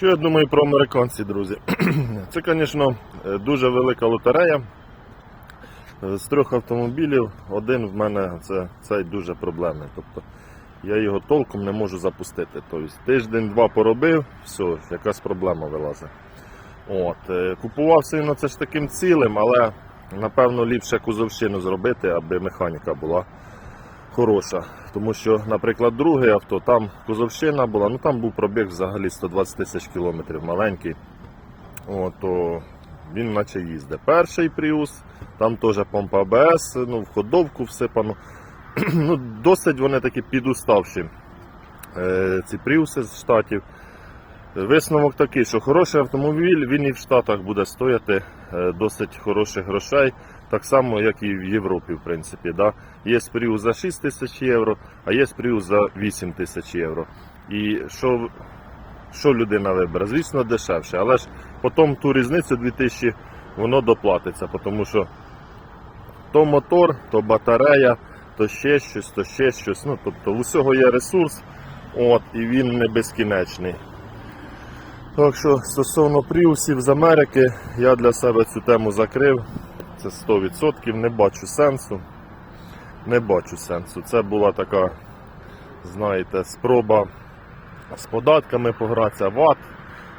Що я думаю про американців, друзі? Це, звісно, дуже велика лотерея. Е, З трьох автомобілів один в мене це, цей дуже проблемний. Тобто я його толком не можу запустити. Тобто тиждень-два поробив, все, якась проблема вилазить. От, е, купувався він це ж таким цілим, але напевно ліпше кузовщину зробити, аби механіка була хороша. Тому що, наприклад, друге авто, там кузовщина була, ну там був пробіг взагалі 120 тисяч кілометрів маленький. От, то він наче їздить. Перший Prius, там теж помпа АБС, ну, в ходовку всипано. ну, досить вони такі підуставші. Е, ці Prius з штатів. Висновок такий, що хороший автомобіль, він і в Штатах буде стояти е, досить хороших грошей, так само, як і в Європі, в принципі. Да? Є Prius за 6 тисяч євро, а є Prius за 8 тисяч євро. І що, що людина вибере? Звісно, дешевше, але ж потім ту різницю 2000 воно доплатиться, тому що то мотор, то батарея, то ще щось, то ще щось. Ну, тобто, у всього є ресурс, от, і він не безкінечний. Так що стосовно пріусів з Америки, я для себе цю тему закрив. Це 100%, не бачу сенсу. Не бачу сенсу. Це була така, знаєте, спроба з податками погратися, ват,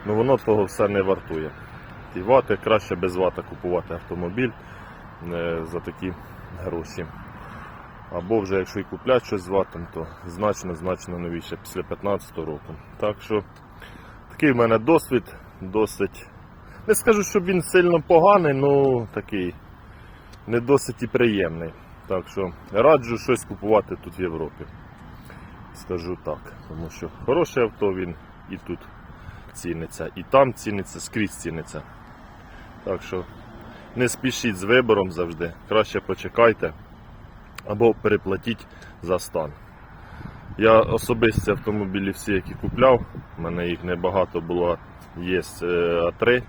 ну воно того все не вартує. Ті вати краще без вата купувати автомобіль е, за такі гроші. Або вже якщо і купляти щось з ватом, то значно значно новіше після 15 року. Так що Такий в мене досвід досить. Не скажу, що він сильно поганий, ну такий не досить і приємний. Так що раджу щось купувати тут в Європі. Скажу так. Тому що хороше авто він і тут ціниться, і там ціниться, скрізь ціниться. Так що не спішіть з вибором завжди. Краще почекайте або переплатіть за стан. Я особисті автомобілі всі, які купляв, у мене їх небагато було, є А3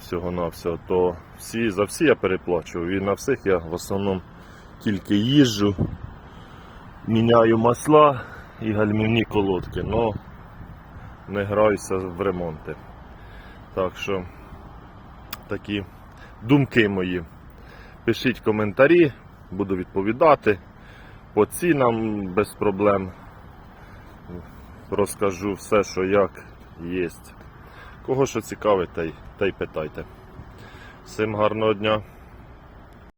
всього на всього, то всі, за всі я переплачував. І на всіх я в основному тільки їжджу, міняю масла і гальмівні колодки, але не граюся в ремонти. Так що такі думки мої. Пишіть коментарі, буду відповідати. По цінам без проблем розкажу все, що як є. Кого що цікавить, та й, та й питайте. Всім гарного дня!